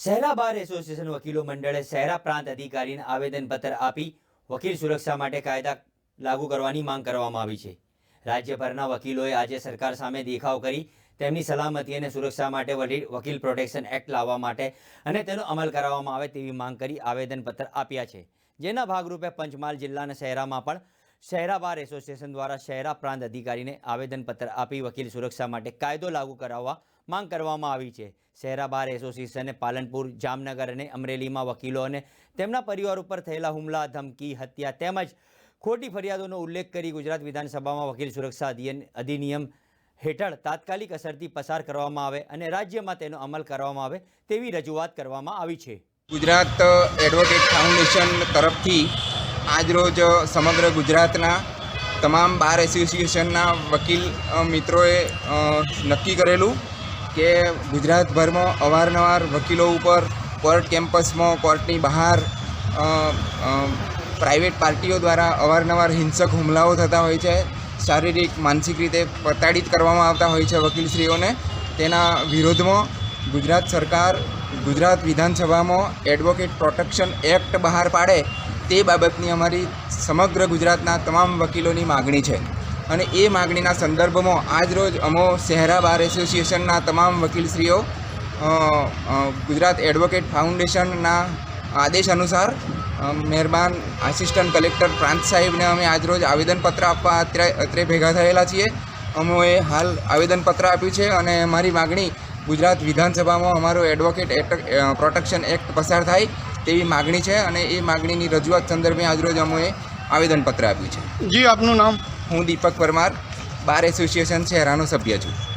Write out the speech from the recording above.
Shehera bar association વકીલો મંડળે શહેરા પ્રાંત અધિકારીને આવેદનપત્ર આપી વકીલ સુરક્ષા માટે કાયદા લાગુ કરવાની માંગ કરવામાં આવી છે. રાજ્યભરના વકીલોએ આજે સરકાર સામે દેખાવ કરી તેમની સલામતી અને સુરક્ષા માટે વકીલ પ્રોટેક્શન એક્ટ લાવવા માટે અને તેનો અમલ કરાવવામાં આવે તેવી માંગ કરી આવેદનપત્ર આપ્યા છે. જેના ભાગરૂપે પંચમહાલ જિલ્લાના શહેરામાં પણ શહેરા બાર એસોસિએશન દ્વારા શહેરા પ્રાંત અધિકારીને આવેદનપત્ર આપી વકીલ સુરક્ષા માટે કાયદો લાગુ કરાવવા માંગ કરવામાં આવી છે. શહેરા બાર એસોસિએશને પાલનપુર, જામનગર અને અમરેલીમાં વકીલો અને તેમના પરિવાર ઉપર થયેલા હુમલા, ધમકી, હત્યા તેમજ ખોટી ફરિયાદોનો ઉલ્લેખ કરી ગુજરાત વિધાનસભામાં વકીલ સુરક્ષા અધિનિયમ હેઠળ તાત્કાલિક અસરથી પસાર કરવામાં આવે અને રાજ્યમાં તેનો અમલ કરવામાં આવે તેવી રજૂઆત કરવામાં આવી છે. ગુજરાત એડવોકેટ ફાઉન્ડેશન તરફથી આજરોજ સમગ્ર ગુજરાતના તમામ બાર એસોસિએશનના વકીલ મિત્રોએ નક્કી કરેલું કે ગુજરાતભરમાં અવારનવાર વકીલો ઉપર, કોર્ટ કેમ્પસમાં, કોર્ટની બહાર પ્રાઇવેટ પાર્ટીઓ દ્વારા અવારનવાર હિંસક હુમલાઓ થતા હોય છે. શારીરિક, માનસિક રીતે પ્રતાડિત કરવામાં આવતા હોય છે વકીલશ્રીઓને. તેના વિરોધમાં ગુજરાત સરકાર, ગુજરાત વિધાનસભામાં એડવોકેટ પ્રોટેક્શન એક્ટ બહાર પાડે તે બાબતની અમારી સમગ્ર ગુજરાતના તમામ વકીલોની માગણી છે. અને એ માગણીના સંદર્ભમાં આજરોજ અમો શહેરા બાર એસોસિએશનના તમામ વકીલશ્રીઓ ગુજરાત એડવોકેટ ફાઉન્ડેશનના આદેશ અનુસાર મહેરબાન આસિસ્ટન્ટ કલેક્ટર પ્રાંત સાહેબને અમે આજરોજ આવેદનપત્ર આપવા અત્રે અત્રે ભેગા થયેલા છીએ. અમોએ હાલ આવેદનપત્ર આપ્યું છે અને અમારી માગણી ગુજરાત વિધાનસભામાં અમારો એડવોકેટ એક્ટ પ્રોટેક્શન એક્ટ પસાર થાય તેવી માગણી છે અને એ માગણીની રજૂઆત સંદર્ભે આજરોજ અમોએ આવેદનપત્ર આપ્યું છે. જી, આપનું નામ? હું દીપક પરમાર બાર એસોસિએશન શહેરાનો સભ્ય છું.